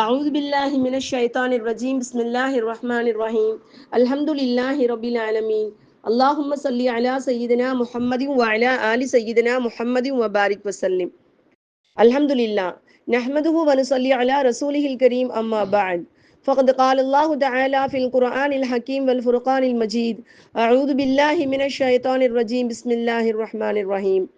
أعوذ بالله من الشيطان الرجيم. بسم الله الرحمن الرحيم. الحمد لله رب العالمين. اللهم صل على سيدنا محمد وعلى آل سيدنا محمد وبارك وسلم. الحمد لله. نحمده ونصلي على رسوله الكريم. أما بعد. فقد قال الله تعالى في القرآن الحكيم والفرقان المجيد. أعوذ بالله من الشيطان الرجيم. بسم الله الرحمن الرحيم.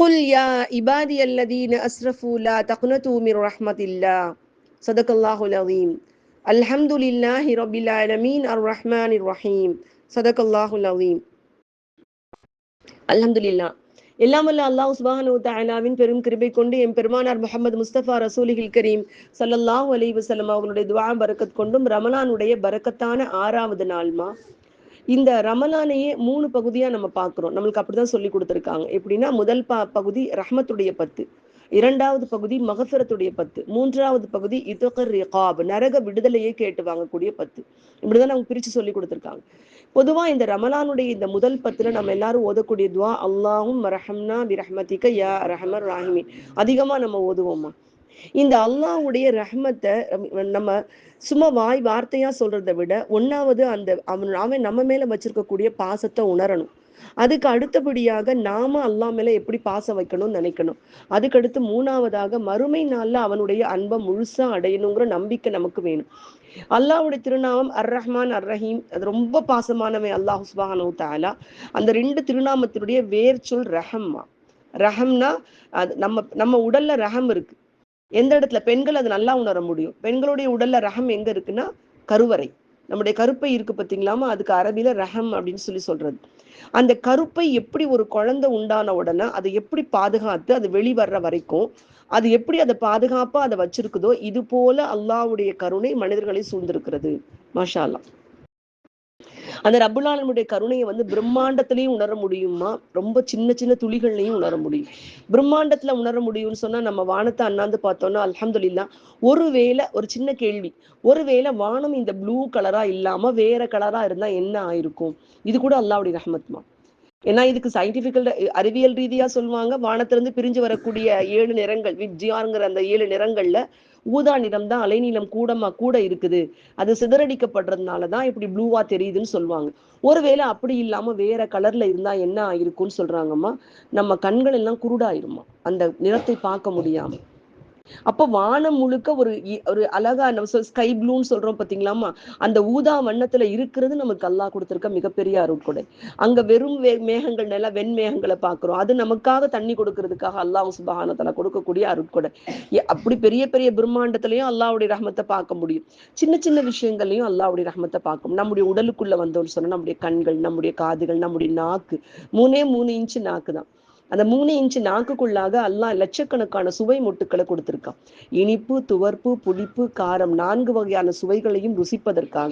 قل يا عبادي الذين أسرفوا لا تقنطوا من رحمة الله صدق الله العظيم الحمد لله رب العالمين الرحمن الرحيم صدق الله العظيم الحمد لله எல்லாம் வல்ல அல்லாஹ் சுபானு தாலாவின் பெரும் கிருபை கொண்டு என் பெருமானார் முகமது முஸ்தபா ரசூலிகள் கரீம் சல்லல்லாஹு அலைஹி வஸல்லம் அவங்களுடைய துவா பரக்கத் கொண்டும் ரமலானுடைய பரக்கத்தான ஆறாவது நாள்மா இந்த ரமலானையே மூணு பகுதியா நம்ம பார்க்கிறோம் நம்மளுக்கு அப்படிதான் சொல்லி கொடுத்துருக்காங்க. எப்படின்னா முதல் ப பகுதி ரஹமத்துடைய பத்து இரண்டாவது பகுதி மகசரத்துடைய பத்து மூன்றாவது பகுதி இதகர் ரிகாப் நரக விடுதலையை கேட்டு வாங்கக்கூடிய பத்து. இப்படிதான் அவங்க பிரிச்சு சொல்லி கொடுத்துருக்காங்க. பொதுவா இந்த ரமலானுடைய இந்த முதல் பத்துல நம்ம எல்லாரும் ஓதக்கூடிய துவா அல்லாஹும் ரஹம்னா பி யா ரஹமர் ராஹிமி அதிகமா நம்ம ஓதுவோமா? இந்த அல்லாஹுடைய ரஹ்மத்தை நம்ம சும்மா வாய் வார்த்தையா சொல்றதை விட ஒன்னாவது அந்த அவன் அவன் நம்ம மேல வச்சிருக்கக்கூடிய பாசத்தை உணரணும். அதுக்கு அடுத்தபடியாக நாம அல்லா மேல எப்படி பாசம் வைக்கணும்னு நினைக்கணும். அதுக்கடுத்து மூணாவதாக மறுமை நாள்ல அவனுடைய அன்பை முழுசா அடையணுங்கிற நம்பிக்கை நமக்கு வேணும். அல்லாவுடைய திருநாமம் அர் ரஹ்மான் அர் ரஹீம் அது ரொம்ப பாசமானவன் அல்லாஹ் சுபானு தாலா அந்த ரெண்டு திருநாமத்தினுடைய வேர் சொல் ரஹம்மா. ரஹம்னா அது நம்ம நம்ம உடல்ல ரஹம் இருக்கு. எந்த இடத்துல பெண்கள் அது நல்லா உணர முடியும்? பெண்களுடைய உடல்ல ரஹம் எங்க இருக்குன்னா கருவறை. நம்முடைய கருப்பை இருக்கு பார்த்தீங்களாமா அதுக்கு அரபியில ரஹம் அப்படின்னு சொல்லி சொல்றது. அந்த கருப்பை எப்படி ஒரு குழந்தை உண்டான உடனே அதை எப்படி பாதுகாத்து அது வெளிவர்ற வரைக்கும் அது எப்படி அதை பாதுகாப்பா அதை வச்சிருக்குதோ இது போல அல்லாவுடைய கருணை மனிதர்களை சூழ்ந்திருக்கிறது. மாஷா அல்லா அந்த ரபுலாளனுடைய கருணையை வந்து பிரம்மாண்டத்திலையும் உணர முடியுமா? ரொம்ப சின்ன சின்ன துளிகள்லையும் உணர முடியும். பிரம்மாண்டத்துல உணர முடியும்னு சொன்னா நம்ம வானத்தை அண்ணாந்து பார்த்தோம்னா அல்ஹம்துலில்லா ஒருவேளை ஒரு சின்ன கேள்வி. ஒருவேளை வானம் இந்த ப்ளூ கலரா இல்லாம வேற கலரா இருந்தா என்ன ஆயிருக்கும்? இது கூட அல்லாவுடைய ரஹமத்மா ஏன்னா இதுக்கு சயின்டிபிக்கல் அறிவியல் ரீதியா சொல்லுவாங்க. வானத்திலிருந்து பிரிஞ்சு வரக்கூடிய ஏழு நிறங்கள் விஜயாங்கிற அந்த ஏழு நிறங்கள்ல ஊதா நிறம் தான் அலைநீளம் கூடமா கூட இருக்குது. அது சிதறடிக்கப்படுறதுனால தான் இப்படி ப்ளூவா தெரியுதுன்னு சொல்லுவாங்க. ஒருவேளை அப்படி இல்லாம வேற கலர்ல இருந்தா என்ன ஆயிருக்கும்னு சொல்றாங்கம்மா? நம்ம கண்கள் எல்லாம் குருடாயிருமா? அந்த நிறத்தை பார்க்க முடியாம. அப்போ வானம் முழுக்க ஒரு ஒரு அழகா நம்ம ஸ்கை ப்ளூன்னு சொல்றோம் பாத்தீங்களாமா அந்த ஊதா வண்ணத்துல இருக்கிறது நமக்கு அல்லா கொடுத்திருக்க மிகப்பெரிய அருட்கொடை. அங்க வெறும் மேகங்கள் நில வெண்மேகங்களை பாக்குறோம். அது நமக்காக தண்ணி கொடுக்கறதுக்காக அல்லாஹ் சுபஹானத்துல கொடுக்கக்கூடிய அருட்கொடை. அப்படி பெரிய பெரிய பிரம்மாண்டத்திலையும் அல்லாவுடைய ரஹமத்தை பார்க்க முடியும். சின்ன சின்ன விஷயங்கள்லையும் அல்லாவுடைய ரஹமத்தை பார்க்கும். நம்முடைய உடலுக்குள்ள வந்தோம்னு சொன்னா நம்முடைய கண்கள் நம்முடைய காதுகள் நம்முடைய நாக்கு மூணே மூணு இன்ச்சு நாக்கு தான் அந்த மூணு இன்ச்சு நாக்குக்குள்ளாக அல்லாஹ் லட்சக்கணக்கான சுவை மொட்டுக்களை கொடுத்திருக்கான். இனிப்பு துவர்ப்பு புளிப்பு காரம் நான்கு வகையான சுவைகளையும் ருசிப்பதற்காக.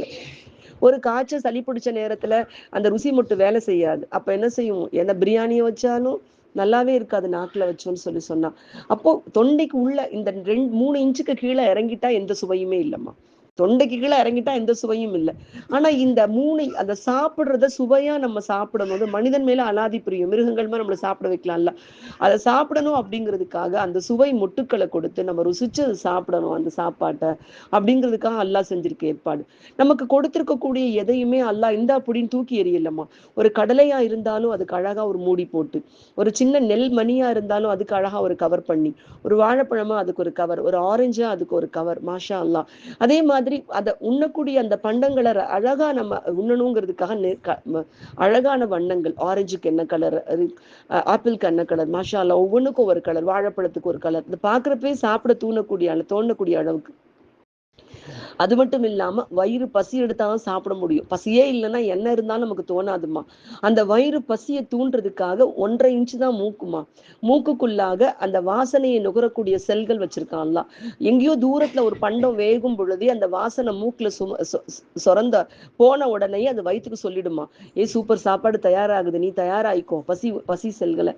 ஒரு காய்ச்சல் சளி பிடிச்ச நேரத்துல அந்த ருசி மொட்டு வேலை செய்யாது. அப்ப என்ன செய்யும்? என்ன பிரியாணியை வச்சாலும் நல்லாவே இருக்காது நாக்குல வச்சோன்னு சொல்லி சொன்னா அப்போ தொண்டைக்கு உள்ள இந்த ரெண்டு மூணு இன்ச்சுக்கு கீழே இறங்கிட்டா எந்த சுவையுமே இல்லம்மா. தொண்டைக்கு கீழே இறங்கிட்டா எந்த சுவையும் இல்லை. ஆனா இந்த மூணு அந்த சாப்பிடுறத சுவையா நம்ம சாப்பிடணும். அது மனிதன் மேல அலாதி பிரியும். மிருகங்கள் மாதிரி நம்மளை சாப்பிட வைக்கலாம்ல. அதை சாப்பிடணும் அப்படிங்கிறதுக்காக அந்த சுவை மொட்டுக்களை கொடுத்து நம்ம ருசிச்சு அதை சாப்பிடணும் அந்த சாப்பாட்டை. அப்படிங்கிறதுக்காக அல்லா செஞ்சிருக்க ஏற்பாடு. நமக்கு கொடுத்திருக்கக்கூடிய எதையுமே அல்லாஹ் இந்த அப்படின்னு தூக்கி எறியலம்மா. ஒரு கடலையா இருந்தாலும் அதுக்கு அழகா ஒரு மூடி போட்டு ஒரு சின்ன நெல் மணியா இருந்தாலும் அதுக்கு அழகா ஒரு கவர் பண்ணி ஒரு வாழைப்பழமா அதுக்கு ஒரு கவர் ஒரு ஆரஞ்சா அதுக்கு ஒரு கவர் மாஷா அல்லா அதே மாதிரி மாதிரி அதை உண்ணக்கூடிய அந்த பண்டங்களை அழகா நம்ம உண்ணணுங்கிறதுக்காக அழகான வண்ணங்கள். ஆரஞ்சுக்கு என்ன கலர் ஆப்பிளுக்கு என்ன கலர் மாஷாலா ஒவ்வொன்றுக்கும் ஒரு கலர் வாழைப்பழத்துக்கு ஒரு கலர் இந்த பாக்குறப்பே சாப்பிட தூணக்கூடிய தோணக்கூடிய அளவுக்கு. அது மட்டும் இல்லாம வயிறு பசி எடுத்தாலும் சாப்பிட முடியும். பசியே இல்லைன்னா என்ன இருந்தாலும் நமக்கு தோணாதுமா. அந்த வயிறு பசியை தூண்டுறதுக்காக ஒன்றரை இன்ச்சு தான் மூக்குமா. மூக்குக்குள்ளாக அந்த வாசனையை நுகரக்கூடிய செல்கள் வச்சிருக்கான்ல எங்கேயோ தூரத்துல ஒரு பண்டம் வேகும் பொழுதே அந்த வாசனை மூக்குல சும சொரந்த போன உடனே அது வயிற்றுக்கு சொல்லிடுமா. ஏ சூப்பர் சாப்பாடு தயாராகுது. நீ தயாராயிக்கோ. பசி பசி செல்களை.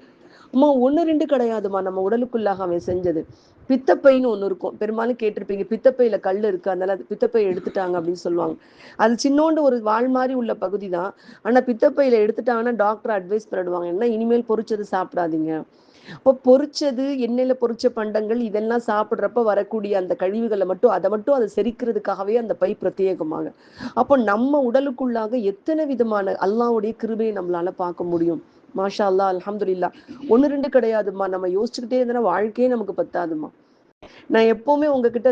அம்மா ஒன்று ரெண்டு கிடையாதுமா நம்ம உடலுக்குள்ளாக அவன் செஞ்சது. பித்தப்பைன்னு ஒன்று இருக்கும். பெரும்பாலும் கேட்டிருப்பீங்க பித்தப்பையில கல் இருக்கு அதனால அது பித்தப்பை எடுத்துட்டாங்க அப்படின்னு சொல்லுவாங்க. அது சின்னோண்டு ஒரு வாழ் மாதிரி உள்ள பகுதி தான் ஆனா பித்தப்பையில எடுத்துட்டாங்கன்னா டாக்டர் அட்வைஸ் பண்ணிடுவாங்க. என்ன இனிமேல் பொறிச்சது சாப்பிடாதீங்க. இப்போ பொறிச்சது எண்ணெயில் பொறிச்ச பண்டங்கள் இதெல்லாம் சாப்பிட்றப்ப வரக்கூடிய அந்த கழிவுகளை மட்டும் அதை மட்டும் அதை செரிக்கிறதுக்காகவே அந்த பை பிரத்யேகமாக. அப்போ நம்ம உடலுக்குள்ளாக எத்தனை விதமான அல்லாவுடைய கிருபையை நம்மளால பார்க்க முடியும்? மாஷா அல்லா அலமதுல்லா ஒன்று ரெண்டு கிடையாதுமா நம்ம யோசிச்சுக்கிட்டே இருந்தா வாழ்க்கையே நமக்கு பத்தாதுமா நான் எப்பவுமே உங்ககிட்ட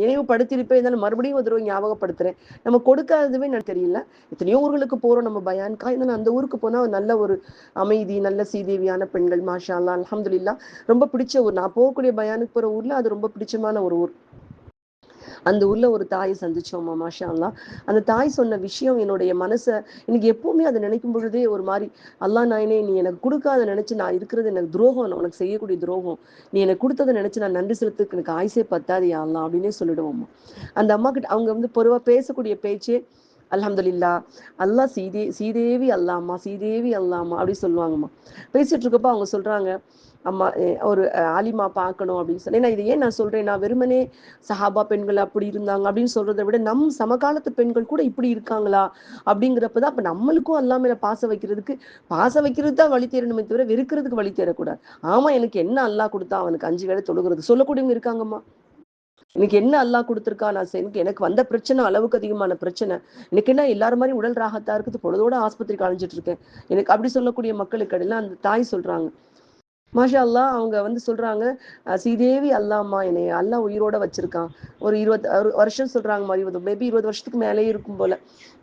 நினைவுபடுத்திருப்பேன் இருந்தாலும் மறுபடியும் ஒரு தடவை ஞாபகப்படுத்துறேன். நம்ம கொடுக்காததுமே நான் தெரியல. எத்தனையோ ஊர்களுக்கு போறோம் நம்ம பயான்கா. இருந்தாலும் அந்த ஊருக்கு போனா நல்ல ஒரு அமைதி நல்ல சீதேவியான பெண்கள் மாஷா அல்லா அலமதுல்லா ரொம்ப பிடிச்ச ஊர். நான் போகக்கூடிய பயானுக்கு போற ஊர்ல அது ரொம்ப பிடிச்சமான ஒரு ஊர். அந்த உள்ள ஒரு தாயை சந்திச்சோம்மா மாஷா அந்த தாய் சொன்ன விஷயம் என்னுடைய மனசை எனக்கு எப்பவுமே அதை நினைக்கும் பொழுதே ஒரு மாதிரி அல்லா நாயனே நீ எனக்கு கொடுக்காத நினைச்சு நான் இருக்கிறது எனக்கு துரோகம் நான் உனக்கு செய்யக்கூடிய துரோகம். நீ எனக்கு கொடுத்ததை நினைச்சு நான் நன்றி செலுத்துக்கு எனக்கு ஆயுசே பத்தாது யாழ்லாம் அப்படின்னே சொல்லிடுவோம்மா அந்த அம்மா கிட்ட அவங்க வந்து பொதுவாக பேசக்கூடிய பேச்சே அலமதுல்லா அல்லா சீதே சீதேவி அல்லாமா சீதேவி அல்லாமா அப்படி சொல்லுவாங்கம்மா. பேசிட்டு இருக்கப்போ அவங்க சொல்றாங்க அம்மா ஒரு ஆலிமா பார்க்கணும் அப்படின்னு சொல்லி. நான் இதை ஏன் நான் சொல்றேன்? நான் வெறுமனே சஹாபா பெண்கள் அப்படி இருந்தாங்க அப்படின்னு சொல்றதை விட நம் சமகாலத்து பெண்கள் கூட இப்படி இருக்காங்களா அப்படிங்கிறப்ப தான் அப்ப நம்மளுக்கும் அல்லா பாச வைக்கிறதுக்கு பாச வைக்கிறது தான் வழி தேரணுமே தவிர வெறுக்கிறதுக்கு வழி தேரக்கூடாது ஆமா எனக்கு என்ன அல்லா கொடுத்தா அவனுக்கு அஞ்சு வேலை தொழுகிறது. சொல்லக்கூடியவங்க இருக்காங்கம்மா. எனக்கு என்ன அல்லா கொடுத்துருக்கா? நான் எனக்கு எனக்கு வந்த பிரச்சனை அளவுக்கு அதிகமான பிரச்சனை. எனக்கு என்ன எல்லாரும் மாதிரி உடல் ராகத்தா இருக்குது? பொழுதோட ஆஸ்பத்திரிக்கு அழிஞ்சிட்டு இருக்கேன். எனக்கு அப்படி சொல்லக்கூடிய மக்களுக்கு இடையில அந்த தாய் சொல்றாங்க. மாஷா அல்லா அவங்க வந்து சொல்றாங்க ஸ்ரீதேவி அல்லாம்மா என்னை அல்லா உயிரோட வச்சிருக்கான். ஒரு இருபது வருஷம் சொல்றாங்க இருபது மேபி இருபது வருஷத்துக்கு மேலேயே இருக்கும் போல.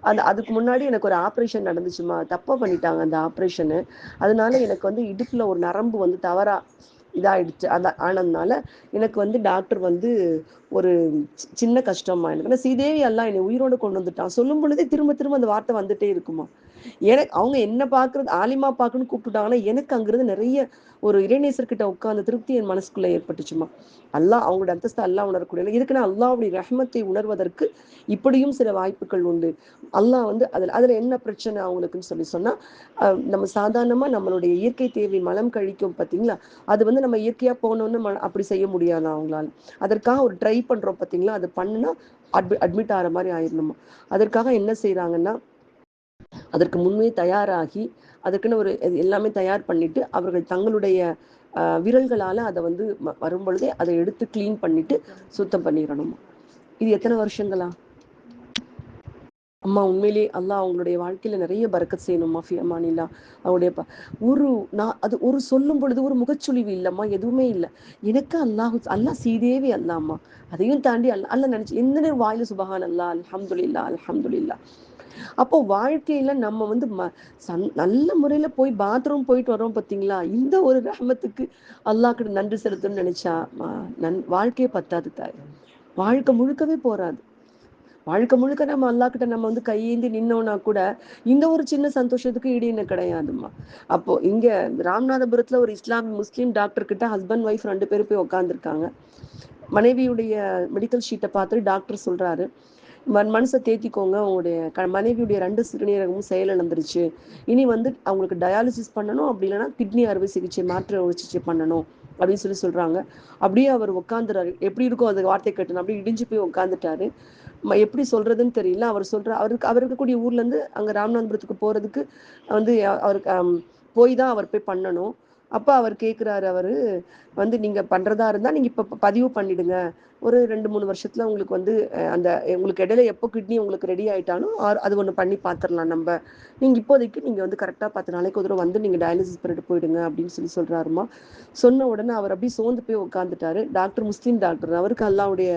அந்த அதுக்கு முன்னாடி எனக்கு ஒரு ஆப்ரேஷன் நடந்துச்சுமா தப்பா பண்ணிட்டாங்க அந்த ஆப்ரேஷனு அதனால எனக்கு வந்து இடுப்புல ஒரு நரம்பு வந்து தவறா இதாயிடுச்சு. அந்த ஆனதுனால எனக்கு வந்து டாக்டர் வந்து ஒரு சின்ன கஷ்டமா எனக்கு சீதேவி எல்லாம் என்னை உயிரோடு கொண்டு வந்துட்டான். சொல்லும் பொழுதே திரும்ப திரும்ப அந்த வார்த்தை வந்துட்டே இருக்குமா. எனக்கு அவங்க என்ன பாக்குறது ஆலிமா பார்க்கணும்னு கூப்பிட்டுட்டாங்கன்னா எனக்கு அங்கிருந்து நிறைய ஒரு இறைநேசர்கிட்ட உட்காந்து திருப்தி என் மனசுக்குள்ள ஏற்பட்டுச்சுமா. அல்லாஹ் அவங்களோட அந்தஸ்து அல்லாஹ் உணரக்கூடிய இதுக்குன்னா அல்லாவுடைய ரஹமத்தை உணர்வதற்கு இப்படியும் சில வாய்ப்புகள் உண்டு. அல்லாஹ் வந்து அதுல அதுல என்ன பிரச்சனை அவங்களுக்குன்னு சொல்லி சொன்னா நம்ம சாதாரணமா நம்மளுடைய இயற்கை தேவை மலம் கழிக்கும் பார்த்தீங்களா? அது வந்து நம்ம இயற்கையா போனோம்னு அப்படி செய்ய முடியாது அவங்களால. அதற்காக ஒரு ட்ரை பண்றோம் பார்த்தீங்களா? அது பண்ணுனா அட்மி அட்மிட் ஆகிற மாதிரி ஆயிடணுமா? அதற்காக என்ன செய்யறாங்கன்னா அதற்கு முன்பே தயாராகி அதுக்குன்னு ஒரு எல்லாமே தயார் பண்ணிட்டு அவர்கள் தங்களுடைய விரல்களால அதை வந்து வரும் பொழுதே அதை எடுத்து கிளீன் பண்ணிட்டு சுத்தம் பண்ணிடணும். இது எத்தனை வருஷங்களா? அம்மா உண்மையிலே அல்லாஹ் அவங்களுடைய வாழ்க்கையில நிறைய பறக்கத் செய்யணும் மாஃபி அம்மானில்லா அவங்களுடைய ஒரு நான் அது ஒரு சொல்லும் பொழுது ஒரு முகச்சுழிவு இல்லம்மா எதுவுமே இல்லை. எனக்கு அல்லாஹ் அல்லாஹ் சீதேவி அல்லாம்மா அதையும் தாண்டி அல்ல அல்ல நினைச்சு எந்த நேரம் வாயில சுபகான் அல்லா அல்ஹம்துல்லா அல்ஹம்துல்லா அப்போ வாழ்க்கையில நம்ம வந்து ம நல்ல முறையில போய் பாத்ரூம் போயிட்டு வரோம் பார்த்தீங்களா இந்த ஒரு ரஹமத்துக்கு அல்லாஹ்கிட்ட நன்றி செலுத்தணும்னு நினைச்சா நன் வாழ்க்கையே பத்தாது தாய். வாழ்க்கை முழுக்கவே போறாது. வாழ்க்கை முழுக்க நம்ம அல்லா கிட்ட நம்ம வந்து கையேந்தி நின்னோம்னா கூட இந்த ஒரு சின்ன சந்தோஷத்துக்கு ஈடு என்ன கிடையாதுமா அப்போ இங்க ராமநாதபுரத்துல ஒரு இஸ்லாம் முஸ்லீம் டாக்டர் கிட்ட ஹஸ்பண்ட் ஒய்ஃப் ரெண்டு பேரும் போய் உட்காந்துருக்காங்க மனைவியுடைய மெடிக்கல் ஷீட்டை பார்த்து டாக்டர் சொல்றாரு. மனசை தேத்திக்கோங்க. உங்களுடைய க மனைவியுடைய ரெண்டு சிறுநீரகமும் செயலிழந்துருச்சு இனி வந்து அவங்களுக்கு டயாலிசிஸ் பண்ணணும். அப்படி இல்லைன்னா கிட்னி அறுவை சிகிச்சை மாற்று அறுவை சிகிச்சை பண்ணணும். அப்படின்னு சொல்லி சொல்றாங்க. அப்படியே அவர் உட்காந்துறாரு எப்படி இருக்கும் அந்த வார்த்தை கேட்டணும். அப்படியே இடிஞ்சு போய் உட்காந்துட்டாரு எப்படி சொல்றதுன்னு தெரியல. அவர் சொல்ற அவருக்கு அவர் இருக்கக்கூடிய ஊர்ல இருந்து அங்க ராமநாதபுரத்துக்கு போறதுக்கு வந்து அவருக்கு போய் தான் அவர் போய் பண்ணணும். அப்போ அவர் கேட்குறாரு அவர் வந்து நீங்கள் பண்ணுறதா இருந்தால் நீங்கள் இப்போ பதிவு பண்ணிடுங்க. ஒரு ரெண்டு மூணு வருஷத்தில் உங்களுக்கு வந்து அந்த உங்களுக்கு இடையில எப்போ கிட்னி உங்களுக்கு ரெடி ஆகிட்டாலும் அது ஒன்று பண்ணி பார்த்துடலாம் நம்ம. நீங்கள் இப்போதைக்கு நீங்கள் வந்து கரெக்டாக பத்து நாளைக்கு ஒரு வந்து நீங்கள் டயாலிசிஸ் பண்ணிட்டு போயிடுங்க அப்படின்னு சொல்லி சொல்கிறாருமா சொன்ன உடனே அவர் அப்படியே சோர்ந்து போய் உட்காந்துட்டாரு டாக்டர் முஸ்லீம் டாக்டர் அவருக்கு அல்லாவுடைய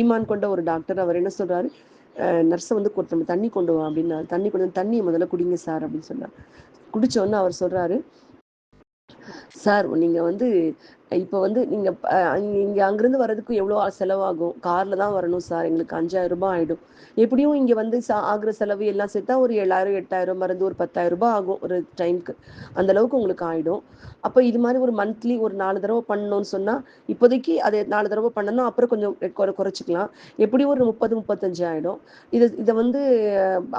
ஈமான் கொண்ட ஒரு டாக்டர் அவர் என்ன சொல்கிறாரு நர்ஸை வந்து கொடுத்தோம் தண்ணி கொண்டு வா அப்படின்னா தண்ணி கொண்டு வந்து தண்ணியை முதல்ல குடிங்க சார் அப்படின்னு சொன்னார். குடிச்சோன்னு அவர் சொல்கிறாரு சார் நீங்க வந்து இப்போ வந்து நீங்க இங்க அங்கேருந்து வர்றதுக்கு எவ்வளோ செலவாகும்? காரில் தான் வரணும் சார். எங்களுக்கு அஞ்சாயிரம் ரூபாய் ஆயிடும். எப்படியும் இங்க வந்து ஆகுற செலவு எல்லாம் சேர்த்தா ஒரு ஏழாயிரம் எட்டாயிரம் மருந்து ஒரு பத்தாயிரம் ரூபாய் ஆகும் ஒரு டைமுக்கு. அந்த அளவுக்கு உங்களுக்கு ஆயிடும். அப்போ இது மாதிரி ஒரு மந்த்லி ஒரு நாலு தடவை பண்ணணும்னு சொன்னா இப்போதைக்கு அதை நாலு தடவை பண்ணணும் அப்புறம் கொஞ்சம் குறை குறைச்சிக்கலாம். எப்படியும் ஒரு முப்பது முப்பத்தஞ்சு ஆயிடும். இது இதை வந்து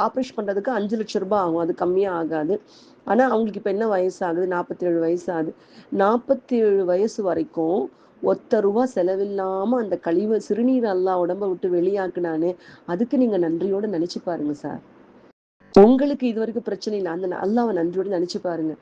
ஆப்ரேஷன் பண்றதுக்கு அஞ்சு லட்சம் ரூபாய் ஆகும். அது கம்மியா ஆகாது. ஆனா அவங்களுக்கு இப்ப என்ன வயசு ஆகுது நாற்பத்தி ஏழு வயசு ஆகுது நாற்பத்தி ஏழு வயசு வரைக்கும் ஒத்த ரூபா செலவில்லாம அந்த கழிவு சிறுநீர் எல்லாம் உடம்ப விட்டு வெளியாக்குனானு அதுக்கு நீங்க நன்றியோட நினைச்சு பாருங்க சார். உங்களுக்கு இது வரைக்கும் பிரச்சனை இல்லை. அந்த அல்லாவை நன்றியோடு நினைச்சு பாருங்க.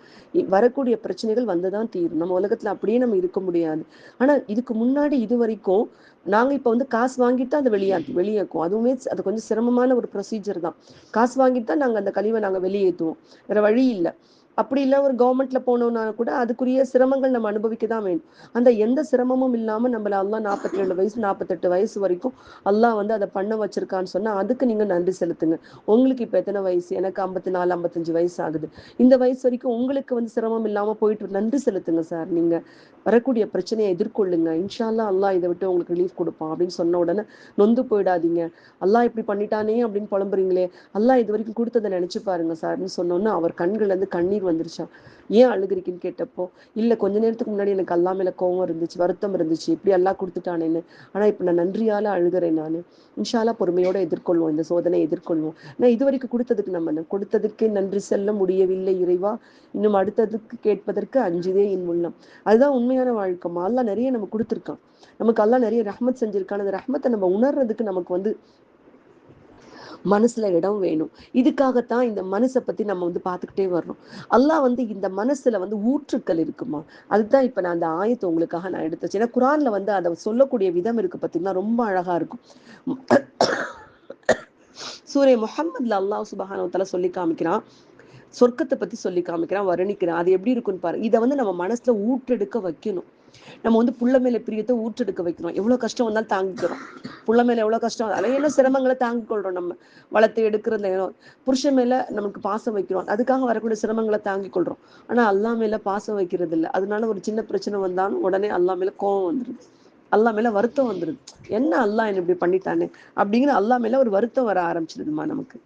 வரக்கூடிய பிரச்சனைகள் வந்துதான் தீரும். நம்ம உலகத்துல அப்படியே நம்ம இருக்க முடியாது. ஆனா இதுக்கு முன்னாடி இது வரைக்கும் நாங்க இப்ப வந்து காசு வாங்கிட்டு தான் அதை வெளியாக்கி வெளியேக்குவோம் அதுவுமே அது கொஞ்சம் சிரமமான ஒரு ப்ரொசீஜர் தான். காசு வாங்கிட்டு தான் நாங்க அந்த கழிவை நாங்க வெளியேற்றுவோம். வேற வழி இல்லை. அப்படி இல்லை ஒரு கவர்மெண்ட்ல போனோம்னா கூட அதுக்குரிய சிரமங்கள் நம்ம அனுபவிக்க தான் வேணும். அந்த எந்த சிரமமும் இல்லாம நம்மள எல்லாம் நாற்பத்தி ரெண்டு வயசு நாற்பத்தெட்டு வயசு வரைக்கும் அல்லாஹ் வந்து அதை பண்ண வச்சிருக்கான்னு சொன்னா அதுக்கு நீங்க நன்றி செலுத்துங்க. உங்களுக்கு இப்ப எத்தனை வயசு? எனக்கு ஐம்பத்தி நாலு ஐம்பத்தஞ்சு வயசு ஆகுது. இந்த வயசு வரைக்கும் உங்களுக்கு வந்து சிரமம் இல்லாம போயிட்டு நன்றி செலுத்துங்க சார் நீங்க வரக்கூடிய பிரச்சனையை எதிர்கொள்ளுங்க. இன்ஷால்லா அல்லாஹ் இதை விட்டு உங்களுக்கு ரிலீஃப் கொடுப்பான் அப்படின்னு சொன்ன உடனே நொந்து போயிடாதீங்க. அல்லாஹ் இப்படி பண்ணிட்டானே அப்படின்னு புலம்புறீங்களே அல்லாஹ் இது வரைக்கும் கொடுத்ததை நினைச்சு பாருங்க சார்னு சொன்னோன்னு அவர் கண்கள் வந்து கண்ணீர் வந்துருச்சான் ஏன் அழுகுறீங்கன்னு கேட்டப்போ இல்லை கொஞ்ச நேரத்துக்கு முன்னாடி எனக்கு அல்லா மேல கோவம் இருந்துச்சு வருத்தம் இருந்துச்சு இப்படி எல்லாம் கொடுத்துட்டானேன்னு. ஆனால் இப்போ நான் நன்றியால அழுகிறேன் நான். இன்ஷாலா பொறுமையோட எதிர்கொள்வோம் இந்த சோதனை எதிர்கொள்வோம். நான் இது வரைக்கும் கொடுத்ததுக்கு நம்ம கொடுத்ததுக்கே நன்றி செல்ல முடியவில்லை இறைவா. இன்னும் அடுத்ததுக்கு கேட்பதற்கு அஞ்சுதே என் உள்ளம். அதுதான் உண்மையான வாழ்க்கை. அல்லா நிறைய நம்ம கொடுத்துருக்கான். நமக்கு அல்லா நிறைய ரஹ்மத் செஞ்சிருக்கான். அந்த ரஹ்மத்தை நம்ம உணர்றதுக்கு நமக்கு வந்து மனசுல இடம் வேணும். இதுக்காகத்தான் இந்த மனசை பத்தி நம்ம வந்து பார்த்துக்கிட்டே வர்றோம். அல்லாஹ் வந்து இந்த மனசுல வந்து ஊற்றுக்கள் இருக்குமா? அதுதான் இப்ப நான் அந்த ஆயத்தை உங்களுக்காக நான் எடுத்து ஏன்னா குரான்ல வந்து அதை சொல்லக்கூடிய விதம் இருக்கு பார்த்தீங்கன்னா ரொம்ப அழகா இருக்கும். சூரிய முகமதுல அல்லாஹ் சுபஹானவத்தால சொல்லி காமிக்கிறான். சொர்க்கத்தை பத்தி சொல்லி காமிக்கிறான் வர்ணிக்கிறான். அது எப்படி இருக்குன்னு பாரு. இதை வந்து நம்ம மனசுல ஊற்றெடுக்க வைக்கணும். நம்ம வந்து புள்ள மேல பிரியத்தை ஊற்றெடுக்க வைக்கிறோம் எவ்வளவு கஷ்டம் வந்தாலும் தாங்கிக்கிறோம். புள்ள மேல எவ்வளவு கஷ்டம் அதில் என்ன சிரமங்களை தாங்கிக் கொள்றோம் நம்ம? வளர்த்து எடுக்கிறதுல புருஷன் மேல நமக்கு பாசம் வைக்கிறோம். அதுக்காக வரக்கூடிய சிரமங்களை தாங்கிக் கொள்றோம் ஆனா அல்லா மேல பாசம் வைக்கிறது இல்லை அதனால ஒரு சின்ன பிரச்சனை வந்தாலும் உடனே அல்லா மேல கோவம் வந்துருது. அல்லா மேல வருத்தம் வந்துருது. என்ன அல்லா என்ன இப்படி பண்ணிட்டானே? அப்படிங்கிற அல்லா மேல ஒரு வருத்தம் வர ஆரம்பிச்சிருதுமா நமக்கு?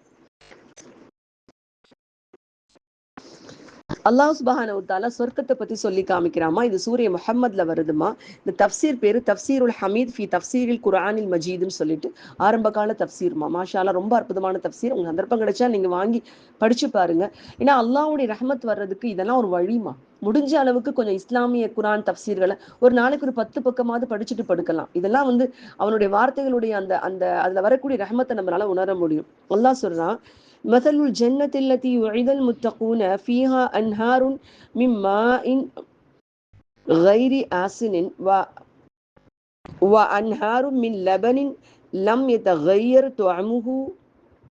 அல்லாஹ் சுபஹான உத்தாலா சொர்க்கத்தை பத்தி சொல்லி காமிக்கிறாமா? இது சூரிய முகம்மதுல வருதுமா? இந்த தப்சீர் பேரு தப்சீருல் ஹமீத் ஃபி தப்சீரில் குரானில் மஜீதுன்னு சொல்லிட்டு ஆரம்ப கால தப்சீர்மா? மாஷாலா ரொம்ப அற்புதமான தப்சீர். உங்க சந்தர்ப்பம் கிடைச்சா நீங்க வாங்கி படிச்சு பாருங்க. ஏன்னா அல்லாவுடைய ரஹமத் வர்றதுக்கு இதெல்லாம் ஒரு வழிமா முடிஞ்ச அளவுக்கு கொஞ்சம் இஸ்லாமிய குரான் தப்சீர்களை ஒரு நாளைக்கு ஒரு பத்து பக்கமாவது படிச்சுட்டு படுக்கலாம். இதெல்லாம் வந்து அவனுடைய வார்த்தைகளுடைய அந்த அந்த அதுல வரக்கூடிய ரஹமத்தை நம்மளால உணர முடியும். அல்லாஹ் சொல்றான் مثل الجنة التي وعد المتقون فيها أنهار من ماء غير آسن و وأنهار من لبن لم يتغير طعمه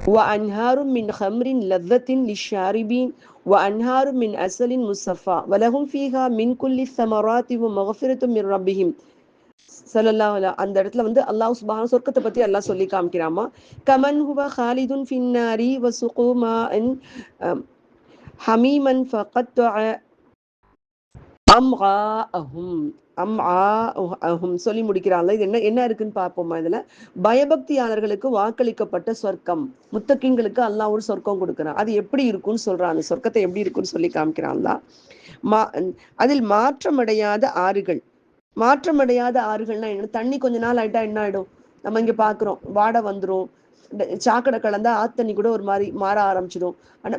وأنهار من خمر لذة للشاربين وأنهار من أسل مصفى ولهم فيها من كل الثمرات ومغفرة من ربهم சல்லல்லா அந்த இடத்துல வந்து அல்லாஹ் சுபான சொர்க்கத்தை பத்தி அல்லாஹ் சொல்லி காமிக்கிறாமா. கமன் ஹுவ ஹாலிதுன் ஃபின்னாரி வசுகுமா ஹமீமன் ஃபகத் அம் அஹும் அம் அஹும் சொல்லி முடிக்கிறாங்களா இது என்ன என்ன இருக்குன்னு பார்ப்போமா இதுல? பயபக்தியாளர்களுக்கு வாக்களிக்கப்பட்ட சொர்க்கம். முத்தக்கிங்களுக்கு அல்லாஹ் ஒரு சொர்க்கம் கொடுக்குறான். அது எப்படி இருக்கும்னு சொல்றான். அந்த சொர்க்கத்தை எப்படி இருக்குன்னு சொல்லி காமிக்கிறான்ல மா அதில் மாற்றமடையாத ஆறுகள். மாற்றமடையாத ஆறுகள்னா என்ன? தண்ணி கொஞ்ச நாள் ஆயிட்டா என்ன ஆயிடும்? நம்ம இங்க பாக்குறோம். வாடை வந்துடும் சாக்கடை கலந்தா ஆத்தண்ணி கூட ஒரு மாதிரி மாற ஆரம்பிச்சிடும். ஆனா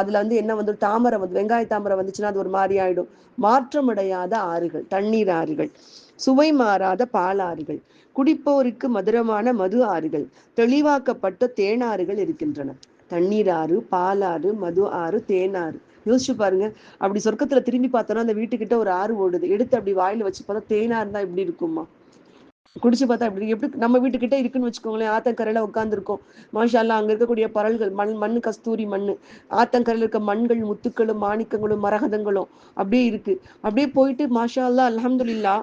அதுல வந்து என்ன வந்து தாமரை வந்து வெங்காய தாமரை வந்துச்சுன்னா அது ஒரு மாதிரி ஆயிடும். மாற்றமடையாத ஆறுகள் தண்ணீர் ஆறுகள் சுவை மாறாத பாலாறுகள் குடிப்போருக்கு மதுரமான மது ஆறுகள் தெளிவாக்கப்பட்ட தேனாறுகள் இருக்கின்றன. தண்ணீர் ஆறு பாலாறு மது ஆறு தேனாறு யோசிச்சு பாருங்க. அப்படி சொர்க்கத்துல திரும்பி பார்த்தோன்னா அந்த வீட்டுக்கிட்ட ஒரு ஆறு ஓடுது. எடுத்து அப்படி வாயில வச்சு பார்த்தா தேனா இருந்தா எப்படி இருக்குமா குடிச்சு பார்த்தா இப்படி எப்படி நம்ம வீட்டுக்கிட்ட இருக்குன்னு வச்சுக்கோங்களேன். ஆத்தங்கரையில உட்காந்துருக்கோம் மாஷால்லா அங்க இருக்கக்கூடிய பரல்கள் மண் மண் கஸ்தூரி மண் ஆத்தங்கரையில இருக்க மண்கள் முத்துக்களும் மாணிக்கங்களும் மரகதங்களும் அப்படியே இருக்கு. அப்படியே போயிட்டு மாஷா அல்லா அலமதுல்லா